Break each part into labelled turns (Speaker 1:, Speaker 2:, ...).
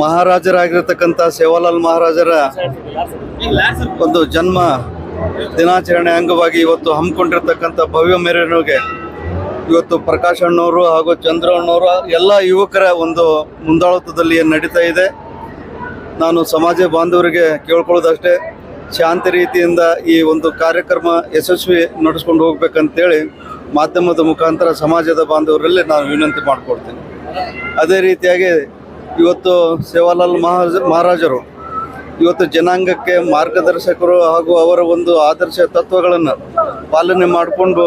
Speaker 1: ಮಹಾರಾಜರಾಗಿರ್ತಕ್ಕಂಥ ಸೇವಾಲಾಲ್ ಮಹಾರಾಜರ ಒಂದು ಜನ್ಮ ದಿನಾಚರಣೆ ಅಂಗವಾಗಿ ಇವತ್ತು ಹಮ್ಮಿಕೊಂಡಿರ್ತಕ್ಕಂಥ ಭವ್ಯ ಮೆರವಣಿಗೆ. ಇವತ್ತು ಪ್ರಕಾಶ್ ಅಣ್ಣವರು ಹಾಗೂ ಚಂದ್ರ ಅಣ್ಣವರು ಎಲ್ಲ ಯುವಕರ ಒಂದು ಮುಂದಾಳತ್ವದಲ್ಲಿ ಏನು ನಡೀತಾ ಇದೆ, ನಾನು ಸಮಾಜ ಬಾಂಧವರಿಗೆ ಕೇಳ್ಕೊಳ್ಳೋದಷ್ಟೇ. ಶಾಂತಿ ರೀತಿಯಿಂದ ಈ ಒಂದು ಕಾರ್ಯಕ್ರಮ ಯಶಸ್ವಿ ನಡೆಸ್ಕೊಂಡು ಹೋಗ್ಬೇಕಂತೇಳಿ ಮಾಧ್ಯಮದ ಮುಖಾಂತರ ಸಮಾಜದ ಬಾಂಧವರಲ್ಲಿ ನಾನು ವಿನಂತಿ ಮಾಡಿಕೊಡ್ತೀನಿ ಅದೇ ರೀತಿಯಾಗಿ ಇವತ್ತು ಸೇವಾಲಾಲ್ ಮಹಾರಾಜ ಮಹಾರಾಜರು ಇವತ್ತು ಜನಾಂಗಕ್ಕೆ ಮಾರ್ಗದರ್ಶಕರು ಹಾಗೂ ಅವರ ಒಂದು ಆದರ್ಶ ತತ್ವಗಳನ್ನು ಪಾಲನೆ ಮಾಡಿಕೊಂಡು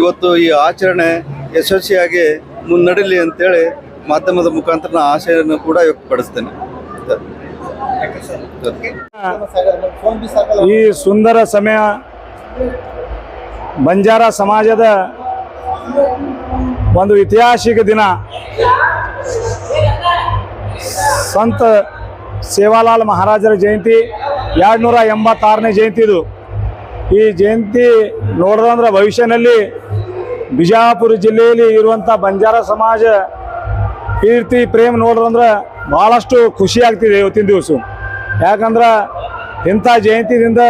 Speaker 1: ಇವತ್ತು ಈ ಆಚರಣೆ ಯಶಸ್ವಿಯಾಗಿ ಮುನ್ನಡೀಲಿ ಅಂತೇಳಿ ಮಾಧ್ಯಮದ ಮುಖಾಂತರ ನಾನು ಕೂಡ ವ್ಯಕ್ತಪಡಿಸ್ತೇನೆ.
Speaker 2: ಈ ಸುಂದರ ಸಮಯ ಬಂಜಾರ ಸಮಾಜದ ಒಂದು ಐತಿಹಾಸಿಕ ದಿನ. ಸಂತ ಸೇವಾಲಾಲ್ ಮಹಾರಾಜರ ಜಯಂತಿ ಎರಡು ನೂರ ಎಂಬತ್ತಾರನೇ ಜಯಂತಿ ಇದು. ಈ ಜಯಂತಿ ನೋಡಿದಂದ್ರೆ ಭವಿಷ್ಯನಲ್ಲಿ ಬಿಜಾಪುರ ಜಿಲ್ಲೆಯಲ್ಲಿ ಇರುವಂಥ ಬಂಜಾರ ಸಮಾಜ ಕೀರ್ತಿ, ಪ್ರೇಮ್ ನೋಡಿದ್ರೆ ಭಾಳಷ್ಟು ಖುಷಿ ಆಗ್ತಿದೆ ಇವತ್ತಿನ ದಿವಸ. ಯಾಕಂದ್ರೆ ಇಂಥ ಜಯಂತಿದಿಂದ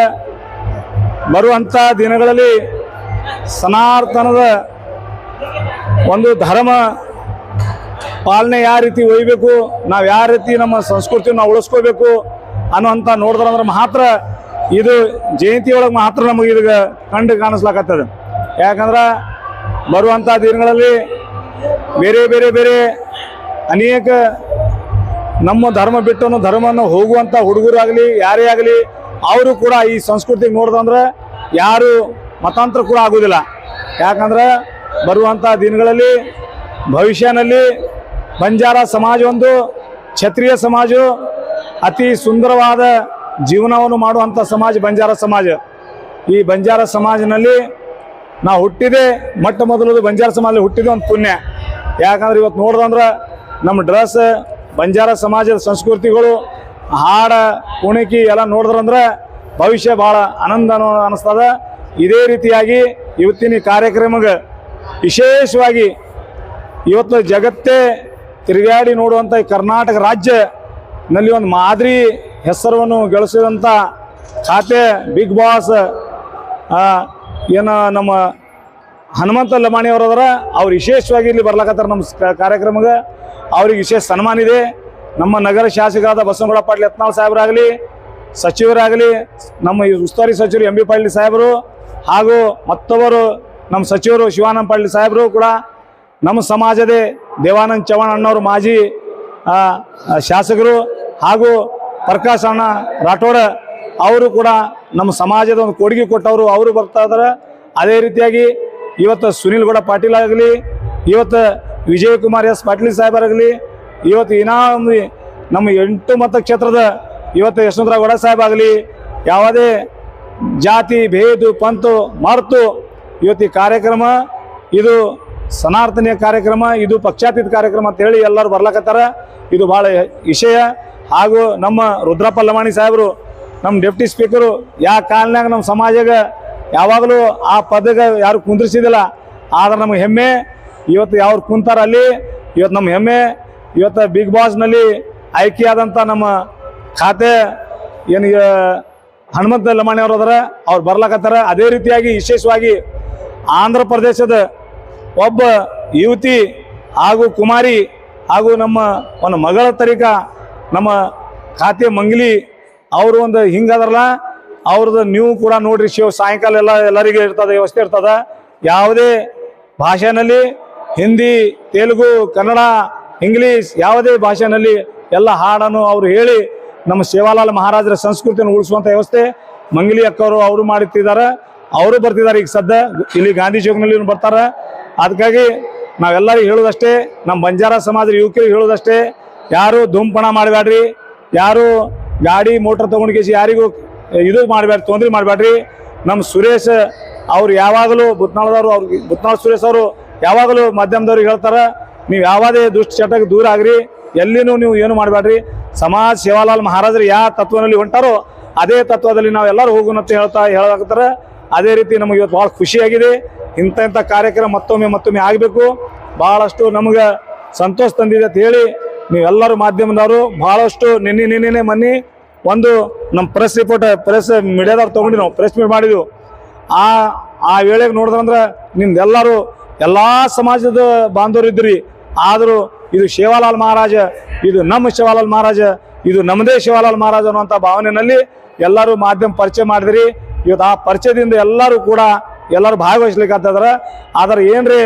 Speaker 2: ಬರುವಂಥ ದಿನಗಳಲ್ಲಿ ಸನಾತನದ ಒಂದು ಧರ್ಮ ಪಾಲನೆ ಯಾವ ರೀತಿ ಒಯ್ಯಬೇಕು ನಾವು ಯಾವ ರೀತಿ ನಮ್ಮ ಸಂಸ್ಕೃತಿಯನ್ನ ನಾವು ಉಳಿಸ್ಕೋಬೇಕು ಅನ್ನೋಂಥ ನೋಡಿದ್ರಂದ್ರೆ ಮಾತ್ರ ಇದು ಜಯಂತಿ ಒಳಗೆ ಮಾತ್ರ ನಮಗೆ ಇದು ಕಂಡು ಕಾಣಿಸ್ಲಾಕತ್ತದ. ಯಾಕಂದ್ರೆ ಬರುವಂಥ ದಿನಗಳಲ್ಲಿ ಬೇರೆ ಬೇರೆ ಬೇರೆ ಅನೇಕ ನಮ್ಮ ಧರ್ಮ ಬಿಟ್ಟು ಧರ್ಮವನ್ನು ಹೋಗುವಂಥ ಹುಡುಗರಾಗಲಿ, ಯಾರೇ ಆಗಲಿ, ಅವರು ಕೂಡ ಈ ಸಂಸ್ಕೃತಿ ನೋಡಿದಂದ್ರೆ ಯಾರು ಮತಾಂತರ ಕೂಡ ಆಗೋದಿಲ್ಲ. ಯಾಕಂದ್ರೆ ಬರುವಂಥ ದಿನಗಳಲ್ಲಿ ಭವಿಷ್ಯನಲ್ಲಿ ಬಂಜಾರ ಸಮಾಜ ಒಂದು ಕ್ಷತ್ರಿಯ ಸಮಾಜ ಅತಿ ಸುಂದರವಾದ ಜೀವನವನ್ನು ಮಾಡುವಂಥ ಸಮಾಜ ಬಂಜಾರ ಸಮಾಜ. ಈ ಬಂಜಾರ ಸಮಾಜನಲ್ಲಿ ನಾವು ಹುಟ್ಟಿದೆ, ಮೊಟ್ಟ ಮೊದಲದು ಬಂಜಾರ ಸಮಾಜದಲ್ಲಿ ಹುಟ್ಟಿದೆ ಒಂದು ಪುಣ್ಯ. ಯಾಕಂದ್ರೆ ಇವತ್ತು ನೋಡ್ದಂದ್ರೆ ನಮ್ಮ ಡ್ರೆಸ್, ಬಂಜಾರ ಸಮಾಜದ ಸಂಸ್ಕೃತಿಗಳು, ಹಾಡ ಕುಣಿಕಿ ಎಲ್ಲ ನೋಡಿದ್ರಂದ್ರೆ ಭವಿಷ್ಯ ಭಾಳ ಆನಂದ ಅನಿಸ್ತದ ಇದೇ ರೀತಿಯಾಗಿ ಇವತ್ತಿನ ಕಾರ್ಯಕ್ರಮಗೆ ಕಾರ್ಯಕ್ರಮಕ್ಕೆ ವಿಶೇಷವಾಗಿ ಇವತ್ತು ಜಗತ್ತೇ ತಿರುಗಾಡಿ ನೋಡುವಂಥ ಈ ಕರ್ನಾಟಕ ರಾಜ್ಯನಲ್ಲಿ ಒಂದು ಮಾದರಿ ಹೆಸರನ್ನು ಗಳಿಸಿದಂಥ ಖಾತೆ ಬಿಗ್ ಬಾಸ್ ಏನು ನಮ್ಮ ಹನುಮಂತ ಲಮಾಣಿ ಅವರು ವಿಶೇಷವಾಗಿ ಇಲ್ಲಿ ಬರ್ಲಾಕತ್ತಾರ ನಮ್ಮ ಕಾರ್ಯಕ್ರಮಕ್ಕೆ. ಅವ್ರಿಗೆ ವಿಶೇಷ ಸನ್ಮಾನ ಇದೆ. ನಮ್ಮ ನಗರ ಶಾಸಕರಾದ ಬಸವನಗೌಡ ಪಾಟೀಲ್ ಯತ್ನಾಳ್ ಸಾಹೇಬರಾಗಲಿ, ಸಚಿವರಾಗಲಿ, ನಮ್ಮ ಉಸ್ತುವಾರಿ ಸಚಿವರು ಎಂ ಬಿ ಪಾಟೀಲ್ ಸಾಹೇಬರು ಹಾಗೂ ಮತ್ತೊಬ್ಬರು ನಮ್ಮ ಸಚಿವರು ಶಿವಾನಂದ ಪಾಟೀಲ್ ಸಾಹೇಬರು ಕೂಡ ನಮ್ಮ ಸಮಾಜದೇ ದೇವಾನಂದ್ ಚವ್ಹಾಣ್ ಅಣ್ಣವರು ಮಾಜಿ ಶಾಸಕರು ಹಾಗೂ ಪ್ರಕಾಶ್ ಅಣ್ಣ ರಾಠೋಡ ಅವರು ಕೂಡ ನಮ್ಮ ಸಮಾಜದ ಒಂದು ಕೊಡುಗೆ ಕೊಟ್ಟವರು. ಅವರು ಬರ್ತಾ ಇದ್ದಾರೆ ಅದೇ ರೀತಿಯಾಗಿ ಇವತ್ತು ಸುನಿಲ್ ಗೌಡ ಪಾಟೀಲ್ ಆಗಲಿ, ಇವತ್ತು ವಿಜಯಕುಮಾರ್ ಎಸ್ ಪಾಟೀಲ್ ಸಾಹೇಬರಾಗಲಿ ಇವತ್ತು ಇನ್ನೂ ಒಂದು ನಮ್ಮ ಎಂಟು ಮತಕ್ಷೇತ್ರದ ಇವತ್ತು ಯಶವಂತರಾವ್ ಗೌಡ ಸಾಹೇಬ್ ಆಗಲಿ, ಯಾವುದೇ ಜಾತಿ, ಭೇದು, ಪಂತು, ಮರೆತು ಇವತ್ತು ಕಾರ್ಯಕ್ರಮ ಇದು ಸನಾತನೀಯ ಕಾರ್ಯಕ್ರಮ, ಇದು ಪಕ್ಷಾತೀತ ಕಾರ್ಯಕ್ರಮ ಅಂತ ಹೇಳಿ ಎಲ್ಲರೂ ಬರ್ಲಕತ್ತಾರ. ಇದು ಭಾಳ ವಿಷಯ. ಹಾಗೂ ನಮ್ಮ ರುದ್ರಪ್ಪ ಲಮಾಣಿ ಸಾಹೇಬರು, ನಮ್ಮ ಡೆಪ್ಟಿ ಸ್ಪೀಕರು ಯಾವ ಕಾಲನಾಗ ನಮ್ಮ ಸಮಾಜಗ ಯಾವಾಗಲೂ ಆ ಪದಗ ಯಾರು ಕುಂದ್ರಿಸಿದಿಲ್ಲ. ಆದ್ರೆ ನಮಗೆ ಹೆಮ್ಮೆ. ಇವತ್ತು ಯಾರು ಕುಂತಾರ ಅಲ್ಲಿ, ಇವತ್ತು ನಮ್ಮ ಹೆಮ್ಮೆ. ಇವತ್ತು ಬಿಗ್ ಬಾಸ್ನಲ್ಲಿ ಆಯ್ಕೆಯಾದಂಥ ನಮ್ಮ ಖಾತೆ ಏನು ಹನುಮಂತ ಲಮಾಣಿ ಅವರು ಅದರ, ಅವ್ರು ಬರ್ಲಕತ್ತಾರ. ಅದೇ ರೀತಿಯಾಗಿ ವಿಶೇಷವಾಗಿ ಆಂಧ್ರ ಪ್ರದೇಶದ ಒಬ್ಬ ಯುವತಿ ಹಾಗೂ ಕುಮಾರಿ ಹಾಗೂ ನಮ್ಮ ಒಂದು ಮಗಳ ತರಿಕ ನಮ್ಮ ಖಾತೆ ಮಂಗ್ಲಿ ಅವರು ಒಂದು ಹಿಂಗದರಲ್ಲ, ಅವ್ರದ್ದು ನೀವು ಕೂಡ ನೋಡ್ರಿ ಶಿವ ಸಾಯಂಕಾಲ ಎಲ್ಲ ಎಲ್ಲರಿಗೂ ಇರ್ತದೆ, ವ್ಯವಸ್ಥೆ ಇರ್ತದೆ. ಯಾವುದೇ ಭಾಷೆನಲ್ಲಿ ಹಿಂದಿ, ತೆಲುಗು, ಕನ್ನಡ, ಇಂಗ್ಲೀಷ್ ಯಾವುದೇ ಭಾಷೆನಲ್ಲಿ ಎಲ್ಲ ಹಾಡನ್ನು ಅವರು ಹೇಳಿ ನಮ್ಮ ಸೇವಾಲಾಲ್ ಮಹಾರಾಜರ ಸಂಸ್ಕೃತಿಯನ್ನು ಉಳಿಸುವಂಥ ವ್ಯವಸ್ಥೆ ಮಂಗಲಿ ಅಕ್ಕವರು ಅವರು ಮಾಡುತ್ತಿದ್ದಾರೆ ಅವರು ಬರ್ತಿದ್ದಾರೆ ಈಗ ಸದ್ಯ ಇಲ್ಲಿ ಗಾಂಧಿ ಚೌಕ್ನಲ್ಲಿ ಬರ್ತಾರೆ. ಅದಕ್ಕಾಗಿ ನಾವೆಲ್ಲರಿಗೂ ಹೇಳೋದಷ್ಟೇ ನಮ್ಮ ಬಂಜಾರ ಸಮಾಜದ ಯುವಕರಿಗೆ ಹೇಳೋದಷ್ಟೇ ಯಾರು ಧೂಮಪಣ ಮಾಡಬೇಡ್ರಿ, ಯಾರು ಗಾಡಿ, ಮೋಟ್ರ್ ತೊಗೊಂಡ್ಕೇಸಿ ಯಾರಿಗೂ ಇದು ಮಾಡಬೇಡ್ರಿ, ತೊಂದರೆ ಮಾಡಬೇಡ್ರಿ. ನಮ್ಮ ಸುರೇಶ್ ಅವ್ರು ಯಾವಾಗಲೂ ಬುತ್ನಾಳದವರು ಅವ್ರಿಗೆ ಬುತ್ನಾಳ ಸುರೇಶ್ ಅವರು ಯಾವಾಗಲೂ ಮಾಧ್ಯಮದವ್ರಿಗೆ ಹೇಳ್ತಾರೆ, ನೀವು ಯಾವುದೇ ದುಷ್ಟ ಚಟಕ್ಕೆ ದೂರ ಆಗ್ರಿ, ಎಲ್ಲಿನೂ ನೀವು ಏನು ಮಾಡಬೇಡ್ರಿ. ಸಮಾಜ ಸೇವಾಲಾಲ್ ಮಹಾರಾಜರು ಯಾವ ತತ್ವದಲ್ಲಿ ಹೊಂಟಾರೋ ಅದೇ ತತ್ವದಲ್ಲಿ ನಾವು ಎಲ್ಲರೂ ಹೋಗೋಣ ಅಂತ ಹೇಳ್ತಾ ಹೇಳಾಕತ್ತಾರೆ ಅದೇ ರೀತಿ ನಮಗೆ ಇವತ್ತು ಭಾಳ ಖುಷಿಯಾಗಿದೆ. ಇಂಥ ಇಂಥ ಕಾರ್ಯಕ್ರಮ ಮತ್ತೊಮ್ಮೆ ಮತ್ತೊಮ್ಮೆ ಆಗಬೇಕು. ಭಾಳಷ್ಟು ನಮಗೆ ಸಂತೋಷ ತಂದಿದೆ ಅಂತ ಹೇಳಿ ನೀವೆಲ್ಲರೂ ಮಾಧ್ಯಮದವರು ಬಹಳಷ್ಟು ನಿನ್ನೆ ನಿನ್ನೆ ಮನ್ನಿ ಒಂದು ನಮ್ಮ ಪ್ರೆಸ್ ರಿಪೋರ್ಟ್ ಪ್ರೆಸ್ ಮೀಡಿಯಾದವ್ರು ತೊಗೊಂಡು ನಾವು ಪ್ರೆಸ್ ಮೀಟ್ ಮಾಡಿದ್ವು. ಆ ಆ ವೇಳೆಗೆ ನೋಡಿದ್ರಂದ್ರೆ ನಿಮ್ದೆಲ್ಲರೂ ಎಲ್ಲ ಸಮಾಜದ ಬಾಂಧವರು ಇದ್ರಿ ಆದರೂ ಇದು ಶಿವಲಾಲ್ ಮಹಾರಾಜ, ಇದು ನಮ್ಮ ಶಿವಲಾಲ್ ಮಹಾರಾಜ, ಇದು ನಮ್ಮದೇ ಶಿವಲಾಲ್ ಮಹಾರಾಜ ಅನ್ನುವಂಥ ಭಾವನೆಯಲ್ಲಿ ಎಲ್ಲರೂ ಮಾಧ್ಯಮ ಪರಿಚಯ ಮಾಡಿದ್ರಿ. ಇವತ್ತು ಆ ಪರಿಚಯದಿಂದ ಎಲ್ಲರೂ ಕೂಡ ಎಲ್ಲರೂ ಭಾಗವಹಿಸ್ಲಿಕ್ಕೆ ಆದ್ರೆ ಏನ್ರಿ,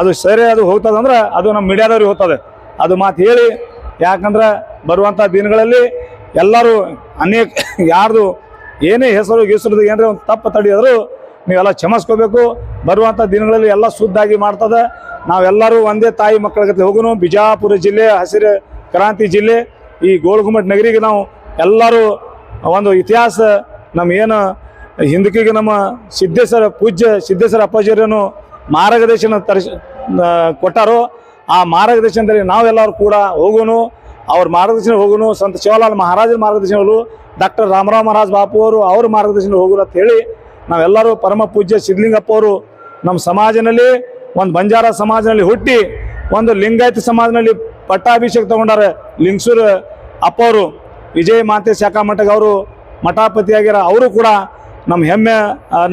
Speaker 2: ಅದು ಸರಿ ಅದು ಹೋಗ್ತದಂದ್ರೆ ಅದು ನಮ್ಮ ಮೀಡಿಯಾದವ್ರಿಗೆ ಹೋಗ್ತದೆ. ಅದು ಮಾತು ಹೇಳಿ, ಯಾಕಂದ್ರೆ ಬರುವಂಥ ದಿನಗಳಲ್ಲಿ ಎಲ್ಲರೂ ಅನೇಕ, ಯಾರ್ದು ಏನೇ ಹೆಸರು ಗೀಸರದು ಏನರ ಒಂದು ತಪ್ಪು ತಡೆಯೋದ್ರು ನೀವೆಲ್ಲ ಕ್ಷಮಿಸ್ಕೋಬೇಕು. ಬರುವಂಥ ದಿನಗಳಲ್ಲಿ ಎಲ್ಲ ಶುದ್ಧಾಗಿ ಮಾಡ್ತದೆ. ನಾವೆಲ್ಲರೂ ಒಂದೇ ತಾಯಿ ಮಕ್ಕಳ ಜೊತೆ ಹೋಗೋನು. ಬಿಜಾಪುರ ಜಿಲ್ಲೆ, ಹಸಿರು ಕ್ರಾಂತಿ ಜಿಲ್ಲೆ, ಈ ಗೋಳಗುಮ್ಮಟ್ ನಗರಿಗೆ ನಾವು ಎಲ್ಲರೂ ಒಂದು ಇತಿಹಾಸ ನಮ್ಮ ಏನು ಹಿಂದಕಿಗೆ ನಮ್ಮ ಸಿದ್ದೇಶ್ವರ ಪೂಜ್ಯ ಸಿದ್ದೇಶ್ವರ ಅಪ್ಪಾಜಿಯರನ್ನು ಮಾರ್ಗದರ್ಶನ ತರಿಸಿ ಕೊಟ್ಟಾರೋ, ಆ ಮಾರ್ಗದರ್ಶನದಲ್ಲಿ ನಾವೆಲ್ಲರೂ ಕೂಡ ಹೋಗೋನು ಅವ್ರ ಮಾರ್ಗದರ್ಶನ ಹೋಗೋನು ಸಂತ ಶಿವಲಾಲ್ ಮಹಾರಾಜರ ಮಾರ್ಗದರ್ಶನಗಳು ಡಾಕ್ಟರ್ ರಾಮರಾವ್ ಮಹಾರಾಜ್ ಬಾಪು ಅವರು ಅವ್ರ ಮಾರ್ಗದರ್ಶನ ಹೋಗೋರು ಅಂತ ಹೇಳಿ ನಾವೆಲ್ಲರೂ ಪರಮ ಪೂಜ್ಯ ಸಿದ್ಧಲಿಂಗಪ್ಪ ಅವರು ನಮ್ಮ ಸಮಾಜದಲ್ಲಿ ಒಂದು ಬಂಜಾರ ಸಮಾಜದಲ್ಲಿ ಹುಟ್ಟಿ, ಒಂದು ಲಿಂಗಾಯತ ಸಮಾಜದಲ್ಲಿ ಪಟ್ಟಾಭಿಷೇಕ ತಗೊಂಡಾರೆ ಲಿಂಗಸೂರು ಅಪ್ಪ ಅವರು ವಿಜಯ ಮಾತೆ ಶಾಖಾ ಮಠಗ ಅವರು ಮಠಾಪತಿಯಾಗಿರೋ ಅವರು ಕೂಡ ನಮ್ಮ ಹೆಮ್ಮೆ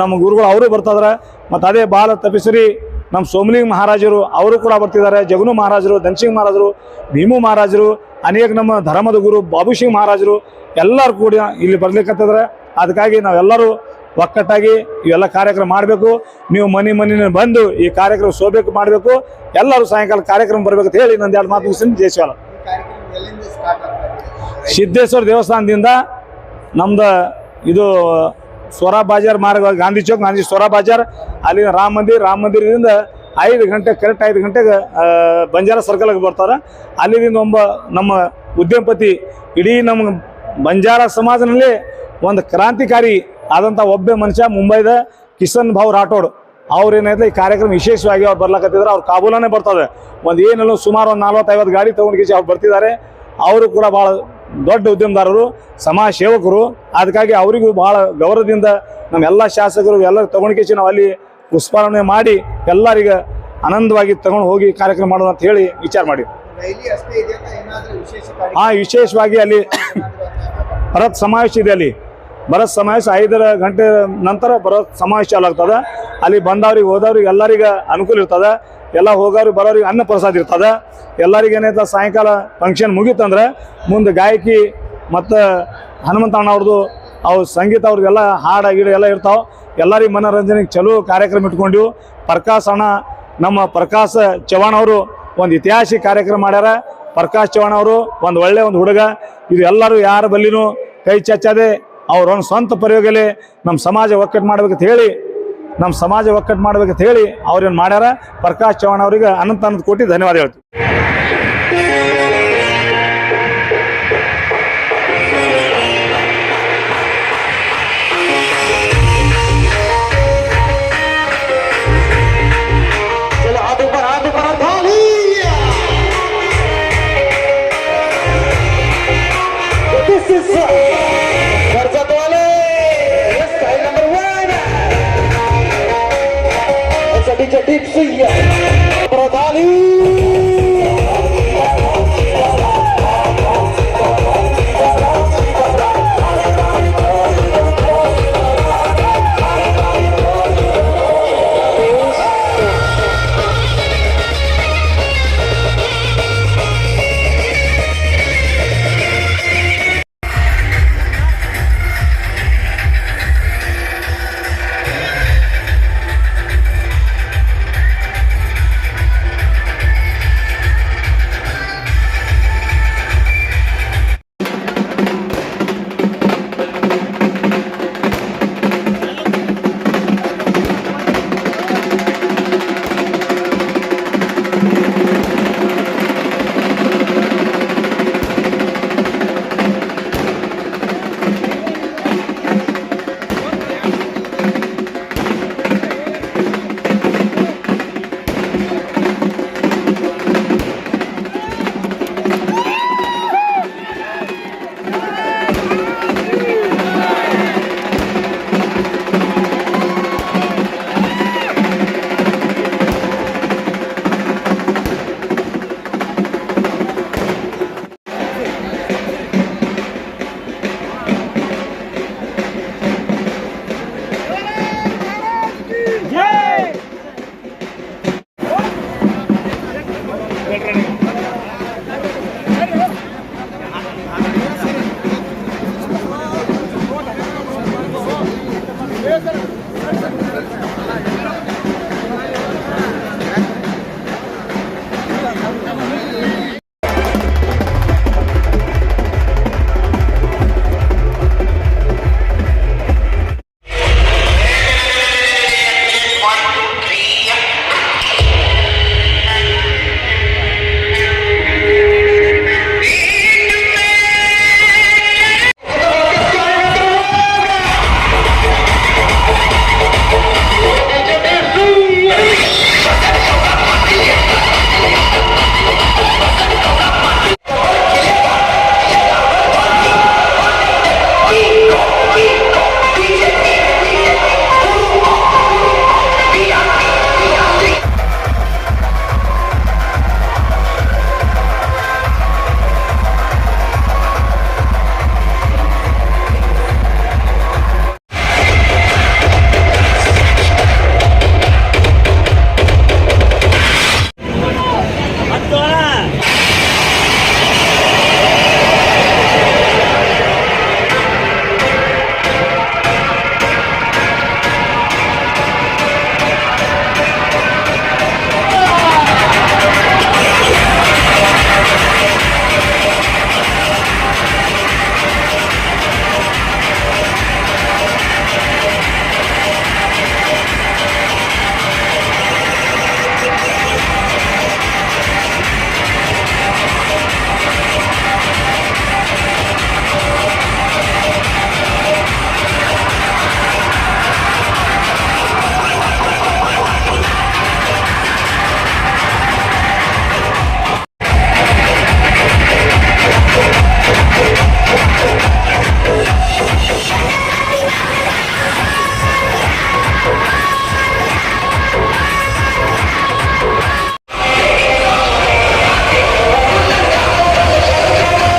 Speaker 2: ನಮ್ಮ ಗುರುಗಳು ಅವರು ಬರ್ತಿದಾರೆ ಮತ್ತು ಅದೇ ಬಾಲ ತಪಿಸಿರಿ ನಮ್ಮ ಸೋಮಲಿಂಗ ಮಹಾರಾಜರು ಅವರು ಕೂಡ ಬರ್ತಿದ್ದಾರೆ, ಜಗನು ಮಹಾರಾಜರು, ಧನ್ಸಿಂಗ್ ಮಹಾರಾಜರು, ಭೀಮು ಮಹಾರಾಜರು, ಅನೇಕ ನಮ್ಮ ಧರ್ಮದ ಗುರು, ಬಾಬು ಸಿಂಗ್ ಮಹಾರಾಜರು, ಎಲ್ಲರೂ ಕೂಡ ಇಲ್ಲಿ ಬರ್ಲಿಕ್ಕತ್ತಿದ್ರೆ ಅದಕ್ಕಾಗಿ ನಾವೆಲ್ಲರೂ ಒಕ್ಕಟ್ಟಾಗಿ ಇವೆಲ್ಲ ಕಾರ್ಯಕ್ರಮ ಮಾಡಬೇಕು. ನೀವು ಮನೆ ಮನೆ ಬಂದು ಈ ಕಾರ್ಯಕ್ರಮ ಸೋಬೇಕು ಮಾಡಬೇಕು. ಎಲ್ಲರೂ ಸಾಯಂಕಾಲ ಕಾರ್ಯಕ್ರಮ ಬರಬೇಕು ಅಂತ ಹೇಳಿ ನಂದು ಎರಡು ಮಾತು ಮುಗಿಸ್ತೀನಿ. ಜೈ
Speaker 3: ಕಾರ್ಯಕ್ರಮ ಎಲ್ಲಿಂದ ಸ್ಟಾರ್ಟ್ ಆಗ್ತದೆ
Speaker 2: ಸಿದ್ದೇಶ್ವರ ದೇವಸ್ಥಾನದಿಂದ ನಮ್ದು ಇದು ಸ್ವರ ಬಾಜಾರ್ ಮಾರ್ಗ ಗಾಂಧಿ ಚೌಕ್, ಗಾಂಧಿ ಸ್ವರ ಬಾಜಾರ್. ಅಲ್ಲಿ ರಾಮ ಮಂದಿರ್, ರಾಮ ಮಂದಿರದಿಂದ ಐದು ಗಂಟೆ, ಕರೆಕ್ಟ್ ಐದು ಗಂಟೆಗೆ ಬಂಜಾರ ಸರ್ಕಲ್ಗೆ ಬರ್ತಾರೆ. ಅಲ್ಲಿಂದ ಒಬ್ಬ ನಮ್ಮ ಉದ್ಯಮಪತಿ ಇಡೀ ನಮ್ಮ ಬಂಜಾರ ಸಮಾಜದಲ್ಲಿ ಒಂದು ಕ್ರಾಂತಿಕಾರಿ ಆದಂಥ ಒಬ್ಬ ಮನುಷ್ಯ ಮುಂಬೈದ ಕಿಶನ್ ಭಾವ್ ರಾಠೋಡ್. ಅವ್ರು ಏನೈತೆ ಈ ಕಾರ್ಯಕ್ರಮ ವಿಶೇಷವಾಗಿ ಅವ್ರು ಬರ್ಲಾಕತ್ತಿದ್ರೆ. ಅವ್ರು ಕಾಬೂಲನೇ ಬರ್ತದೆ ಒಂದು ಏನಿಲ್ಲ ಸುಮಾರು ಒಂದು ನಲ್ವತ್ತೈವತ್ತು ಗಾಡಿ ತೊಗೊಂಡು ಅವ್ರು ಬರ್ತಿದ್ದಾರೆ. ಅವರು ಕೂಡ ಭಾಳ ದೊಡ್ಡ ಉದ್ಯಮದಾರರು ಸಮಾಜ ಸೇವಕರು. ಅದಕ್ಕಾಗಿ ಅವರಿಗೂ ಬಹಳ ಗೌರವದಿಂದ ನಮ್ಮ ಎಲ್ಲ ಶಾಸಕರು ಎಲ್ಲರೂ ತಗೊಂಡ್ಕೇಶಿ ನಾವು ಅಲ್ಲಿ ಪುಷ್ಪಾರಣೆ ಮಾಡಿ ಎಲ್ಲರಿಗೆ ಆನಂದವಾಗಿ ತಗೊಂಡು ಹೋಗಿ ಕಾರ್ಯಕ್ರಮ ಮಾಡೋಣ ಅಂತ ಹೇಳಿ ವಿಚಾರ ಮಾಡಿ ಹಾ ವಿಶೇಷವಾಗಿ ಅಲ್ಲಿ ಭರತ್ ಸಮಾವೇಶ ಇದೆ ಅಲ್ಲಿ. ಭರತ್ ಸಮಾವೇಶ ಐದರ ಗಂಟೆ ನಂತರ ಭರತ್ ಸಮಾವೇಶ ಚಾಲು ಆಗ್ತದೆ. ಅಲ್ಲಿ ಬಂದವ್ರಿಗೆ ಹೋದವ್ರಿಗೆ ಎಲ್ಲರಿಗೆ ಅನುಕೂಲ ಇರ್ತದೆ. ಎಲ್ಲ ಹೋಗೋರು ಬರೋರಿಗೆ ಅನ್ನ ಪ್ರಸಾದ ಇರ್ತದೆ. ಎಲ್ಲರಿಗೆ ಏನೈತೆ ಸಾಯಂಕಾಲ ಫಂಕ್ಷನ್ ಮುಗೀತಂದ್ರೆ ಮುಂದೆ ಗಾಯಕಿ ಮತ್ತು ಹನುಮಂತ ಅಣ್ಣ ಅವ್ರದ್ದು ಅವ್ರ ಸಂಗೀತ ಅವ್ರದ್ದೆಲ್ಲ ಹಾಡು ಗೀಡು ಎಲ್ಲ ಇರ್ತಾವೆ. ಎಲ್ಲರಿಗೆ ಮನೋರಂಜನೆಗೆ ಚಲೋ ಕಾರ್ಯಕ್ರಮ ಇಟ್ಕೊಂಡಿವು. ಪ್ರಕಾಶ್ ಅಣ್ಣ, ನಮ್ಮ ಪ್ರಕಾಶ್ ಚವಾಣ್ ಅವರು ಒಂದು ಇತಿಹಾಸಿಕ ಕಾರ್ಯಕ್ರಮ ಮಾಡ್ಯಾರ. ಪ್ರಕಾಶ್ ಚವಾಣ್ ಅವರು ಒಂದು ಒಳ್ಳೆ ಒಂದು ಹುಡುಗ. ಇದು ಎಲ್ಲರೂ ಯಾರ ಬಲ್ಲಿನೂ ಕೈ ಚಚ್ಚದೆ, ಅವ್ರ ಒಂದು ಸ್ವಂತ ಪ್ರಯೋಗಲಿ ನಮ್ಮ ಸಮಾಜ ಒಕ್ಕಟ್ಟು ಮಾಡ್ಬೇಕಂತ ಹೇಳಿ ನಮ್ಮ ಸಮಾಜ ಒಕ್ಕಟ್ಟು ಮಾಡ್ಬೇಕಂತ ಹೇಳಿ ಅವ್ರೇನು ಮಾಡ್ಯಾರ? ಪ್ರಕಾಶ್ ಚವ್ಹಾಣ್ ಅವರಿಗೆ ಅನಂತ ಅನಂತ ಕೋಟಿ ಧನ್ಯವಾದ ಹೇಳ್ತೀವಿ